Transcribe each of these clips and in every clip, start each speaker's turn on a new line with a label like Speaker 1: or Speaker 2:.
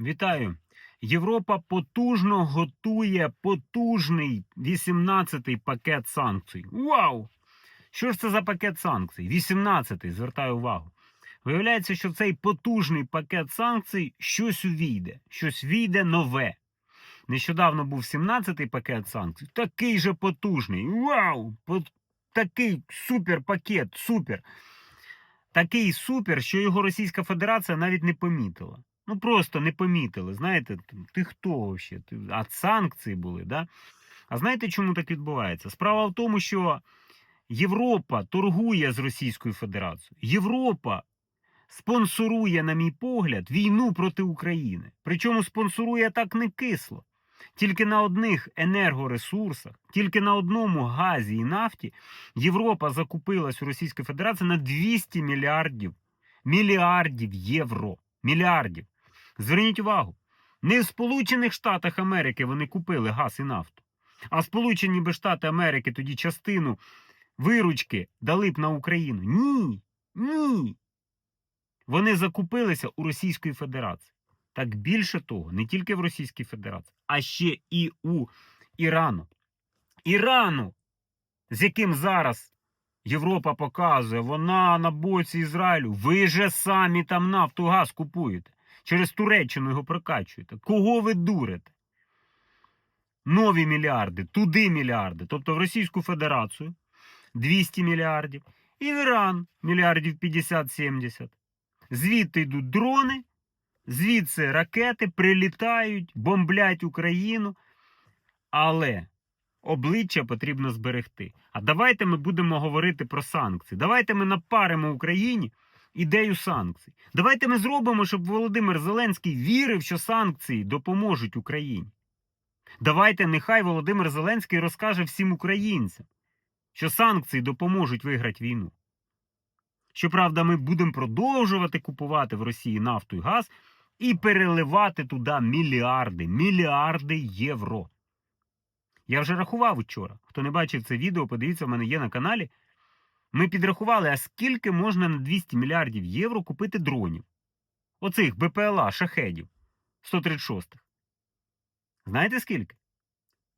Speaker 1: Вітаю! Європа потужно готує потужний 18-й пакет санкцій. Вау! Що ж це за пакет санкцій? 18-й, звертаю увагу. Виявляється, що цей потужний пакет санкцій щось увійде, щось війде нове. Нещодавно був 17-й пакет санкцій, такий же потужний. Вау! Такий супер пакет, супер. Такий супер, що його Російська Федерація навіть не помітила. Ну просто не помітили. Знаєте, ти хто взагалі? А санкції були, да? А знаєте, чому так відбувається? Справа в тому, що Європа торгує з Російською Федерацією. Європа спонсорує, на мій погляд, війну проти України. Причому спонсорує так не кисло. Тільки на одних енергоресурсах, тільки на одному газі і нафті Європа закупилась у Російської Федерації на 200 мільярдів мільярдів євро. Мільярдів. Зверніть увагу, не в Сполучених Штатах Америки вони купили газ і нафту, а Сполучені би Штати Америки тоді частину виручки дали б на Україну. Ні. Ні. Вони закупилися у Російської Федерації. Так більше того, не тільки в Російській Федерації, а ще і у Ірану. Ірану, з яким зараз Європа показує, вона на боці Ізраїлю. Ви же самі там нафту газ купуєте. Через Туреччину його прокачуєте. Кого ви дурите? Нові мільярди, туди мільярди. Тобто в Російську Федерацію 200 мільярдів. І в Іран мільярдів 50-70. Звідти йдуть дрони, звідси ракети прилітають, бомблять Україну. Але обличчя потрібно зберегти. А давайте ми будемо говорити про санкції. Давайте ми напаримо Україні ідею санкцій. Давайте ми зробимо, щоб Володимир Зеленський вірив, що санкції допоможуть Україні. Давайте нехай Володимир Зеленський розкаже всім українцям, що санкції допоможуть виграти війну. Щоправда, ми будемо продовжувати купувати в Росії нафту і газ і переливати туди мільярди, мільярди євро. Я вже рахував вчора. Хто не бачив це відео, подивіться, в мене є на каналі. Ми підрахували, а скільки можна на 200 мільярдів євро купити дронів. Оцих БПЛА, шахедів 136-х. Знаєте скільки?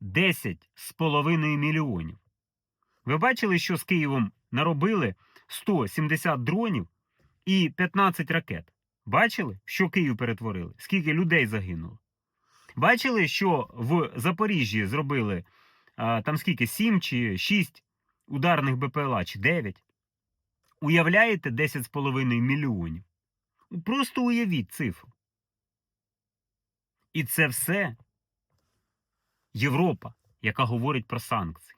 Speaker 1: 10 з половиною мільйонів. Ви бачили, що з Києвом наробили 170 дронів і 15 ракет? Бачили, що Київ перетворили? Скільки людей загинуло? Бачили, що в Запоріжжі зробили а, там скільки? 7 чи 6 ударних БПЛА, чи 9? Уявляєте 10,5 мільйонів? Просто уявіть цифру. І це все Європа, яка говорить про санкції.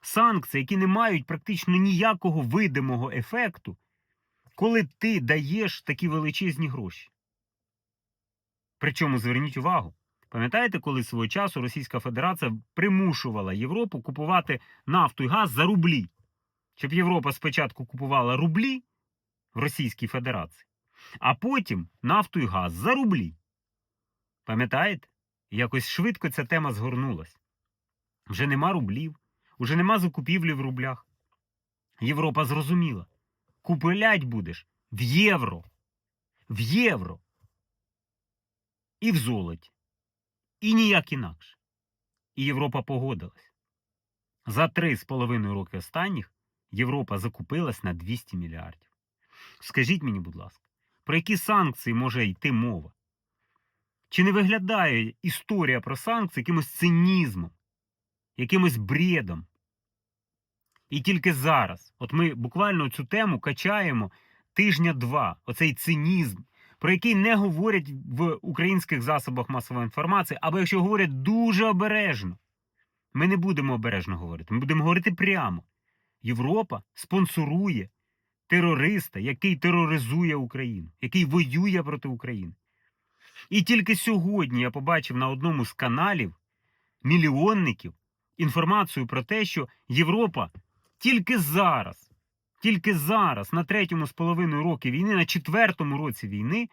Speaker 1: Санкції, які не мають практично ніякого видимого ефекту, коли ти даєш такі величезні гроші. Причому зверніть увагу. Пам'ятаєте, коли свого часу Російська Федерація примушувала Європу купувати нафту і газ за рублі? Щоб Європа спочатку купувала рублі в Російській Федерації, а потім нафту і газ за рублі. Пам'ятаєте? Якось швидко ця тема згорнулась. Вже нема рублів, уже нема закупівлі в рублях. Європа зрозуміла. Купилять будеш в євро. В євро. І в золоті. І ніяк інакше. І Європа погодилась. За три з половиною роки останніх Європа закупилась на 200 мільярдів. Скажіть мені, будь ласка, про які санкції може йти мова? Чи не виглядає історія про санкції якимось цинізмом, якимось бредом? І тільки зараз, от ми буквально цю тему качаємо тижня-два, оцей цинізм, про який не говорять в українських засобах масової інформації, або якщо говорять дуже обережно. Ми не будемо обережно говорити, ми будемо говорити прямо. Європа спонсорує терориста, який тероризує Україну, який воює проти України. І тільки сьогодні я побачив на одному з каналів мільйонників інформацію про те, що Європа тільки зараз, тільки зараз, на третьому з половиною роки війни, на четвертому році війни,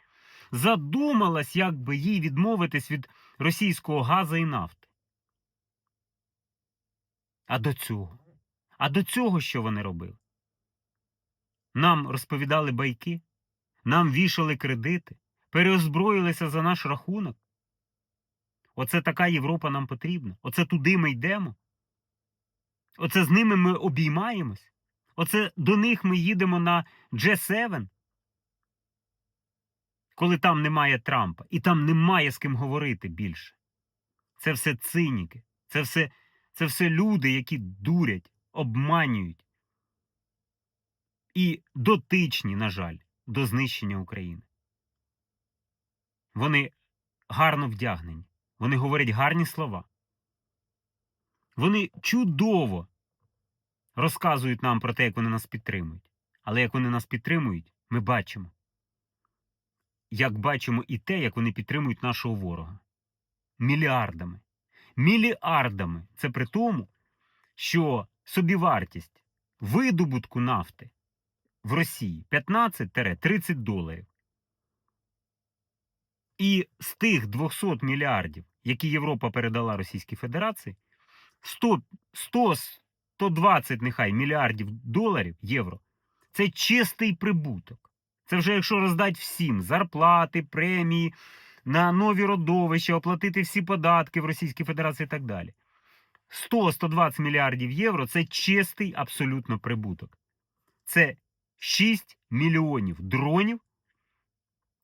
Speaker 1: задумалась, як би їй відмовитись від російського газу і нафти. А до цього? А до цього що вони робили? Нам розповідали байки, нам вішали кредити, переозброїлися за наш рахунок. Оце така Європа нам потрібна. Оце туди ми йдемо. Оце з ними ми обіймаємось. Оце до них ми їдемо на G7, коли там немає Трампа, і там немає з ким говорити більше. Це все циніки, це все, це все люди, які дурять, обманюють і дотичні, на жаль, до знищення України. Вони гарно вдягнені, вони говорять гарні слова. Вони чудово розказують нам про те, як вони нас підтримують. Але як вони нас підтримують, ми бачимо. Як бачимо і те, як вони підтримують нашого ворога. Мільярдами. Мільярдами. Це при тому, що собівартість видобутку нафти в Росії 15-30 доларів. І з тих 200 мільярдів, які Європа передала Російській Федерації, 100, 100 120 нехай мільярдів доларів євро це чистий прибуток. Це вже якщо роздати всім зарплати, премії, на нові родовища, оплатити всі податки в Російській Федерації і так далі. 100-120 мільярдів євро це чистий абсолютно прибуток. Це 6 мільйонів дронів,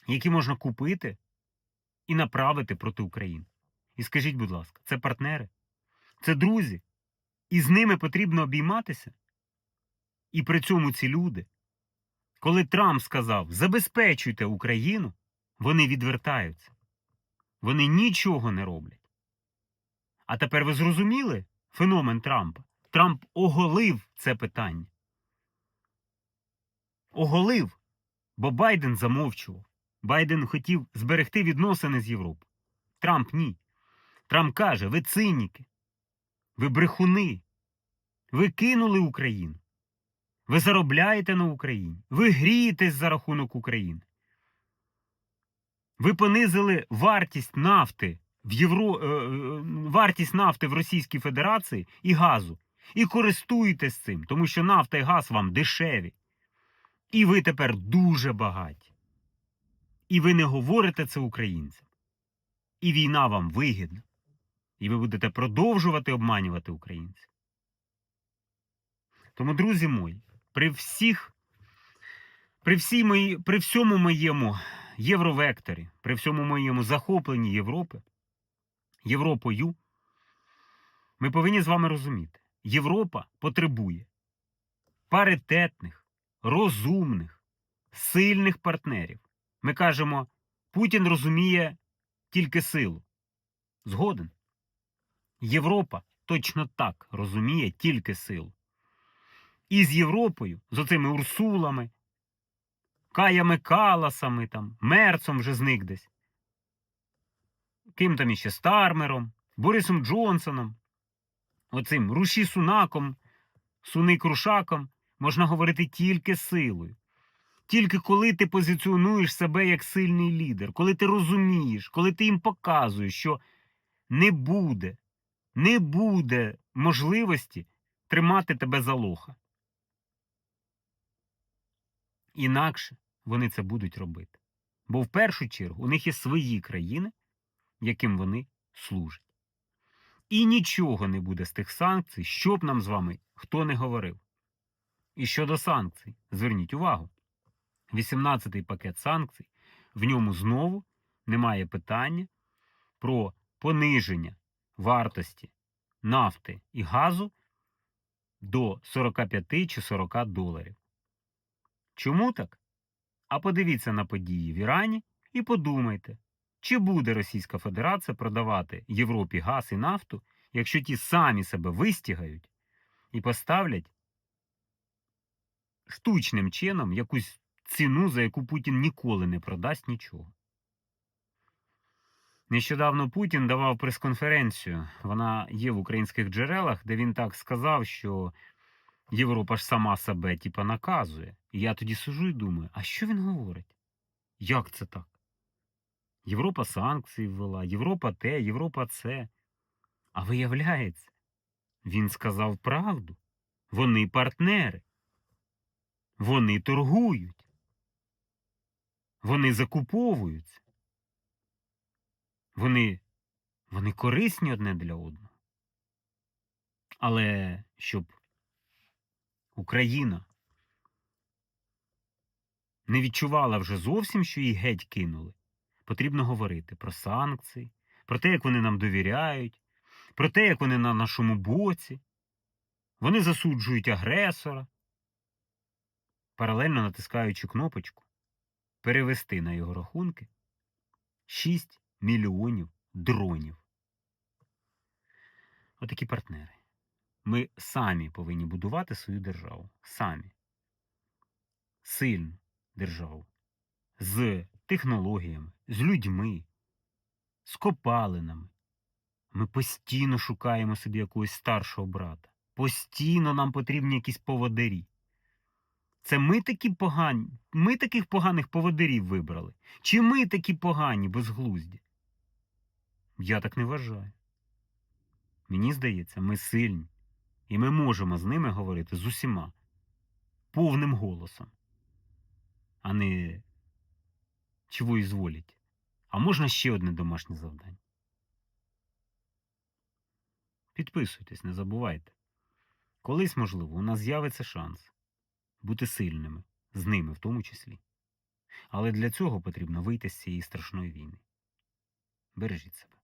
Speaker 1: які можна купити і направити проти України. І скажіть, будь ласка, це партнери? Це друзі? І з ними потрібно обійматися? І при цьому ці люди, коли Трамп сказав забезпечуйте Україну, вони відвертаються. Вони нічого не роблять. А тепер ви зрозуміли феномен Трампа? Трамп оголив це питання. Оголив, бо Байден замовчував. Байден хотів зберегти відносини з Європою. Трамп ні. Трамп каже: ви циніки, ви брехуни, ви кинули Україну. Ви заробляєте на Україні. Ви грієтесь за рахунок України. Ви понизили вартість нафти в Євро... е, е, вартість нафти в Російській Федерації і газу. І користуєтесь цим, тому що нафта і газ вам дешеві. І ви тепер дуже багаті. І ви не говорите це українцям. І війна вам вигідна. І ви будете продовжувати обманювати українців. Тому, друзі мої, при всіх, при, всій мої, при всьому моєму євровекторі, при всьому моєму захопленні Європи, Європою, ми повинні з вами розуміти, Європа потребує паритетних, розумних, сильних партнерів. Ми кажемо, Путін розуміє тільки силу. Згоден. Європа точно так розуміє тільки силу. І з Європою, з оцими Урсулами, Каями Каласами, там, Мерцом вже зник десь. Ким там іще Стармером, Борисом Джонсоном, оцим Руші Сунаком, Суник Рушаком можна говорити тільки силою. Тільки коли ти позиціонуєш себе як сильний лідер, коли ти розумієш, коли ти їм показуєш, що не буде, не буде можливості тримати тебе за лоха. Інакше вони це будуть робити. Бо в першу чергу у них є свої країни, яким вони служать. І нічого не буде з тих санкцій, що б нам з вами хто не говорив. І щодо санкцій, зверніть увагу. 18-й пакет санкцій, в ньому знову немає питання про пониження вартості нафти і газу до 45 чи 40 доларів. Чому так? А подивіться на події в Ірані і подумайте, чи буде Російська Федерація продавати Європі газ і нафту, якщо ті самі себе вистягають і поставлять штучним чином якусь ціну, за яку Путін ніколи не продасть нічого. Нещодавно Путін давав прес-конференцію. Вона є в українських джерелах, де він так сказав, що Європа ж сама себе типа наказує. І я тоді сижу і думаю, а що він говорить? Як це так? Європа санкції ввела, Європа те, Європа це. А виявляється, він сказав правду. Вони партнери. Вони торгують. Вони закуповуються. Вони, вони корисні одне для одного. Але щоб Україна не відчувала вже зовсім, що її геть кинули, потрібно говорити про санкції, про те, як вони нам довіряють, про те, як вони на нашому боці. Вони засуджують агресора, паралельно натискаючи кнопочку перевести на його рахунки 6 мільйонів дронів. Отакі партнери. Ми самі повинні будувати свою державу. Самі. Сильну державу. З технологіями, з людьми, з копалинами. Ми постійно шукаємо собі якогось старшого брата. Постійно нам потрібні якісь поводирі. Це ми такі погані, ми таких поганих поводирів вибрали. Чи ми такі погані, безглузді? Я так не вважаю. Мені здається, ми сильні, і ми можемо з ними говорити з усіма повним голосом, а не чого ізволіть. А можна ще одне домашнє завдання. Підписуйтесь, не забувайте. Колись, можливо, у нас з'явиться шанс бути сильними, з ними в тому числі. Але для цього потрібно вийти з цієї страшної війни. Бережіть себе.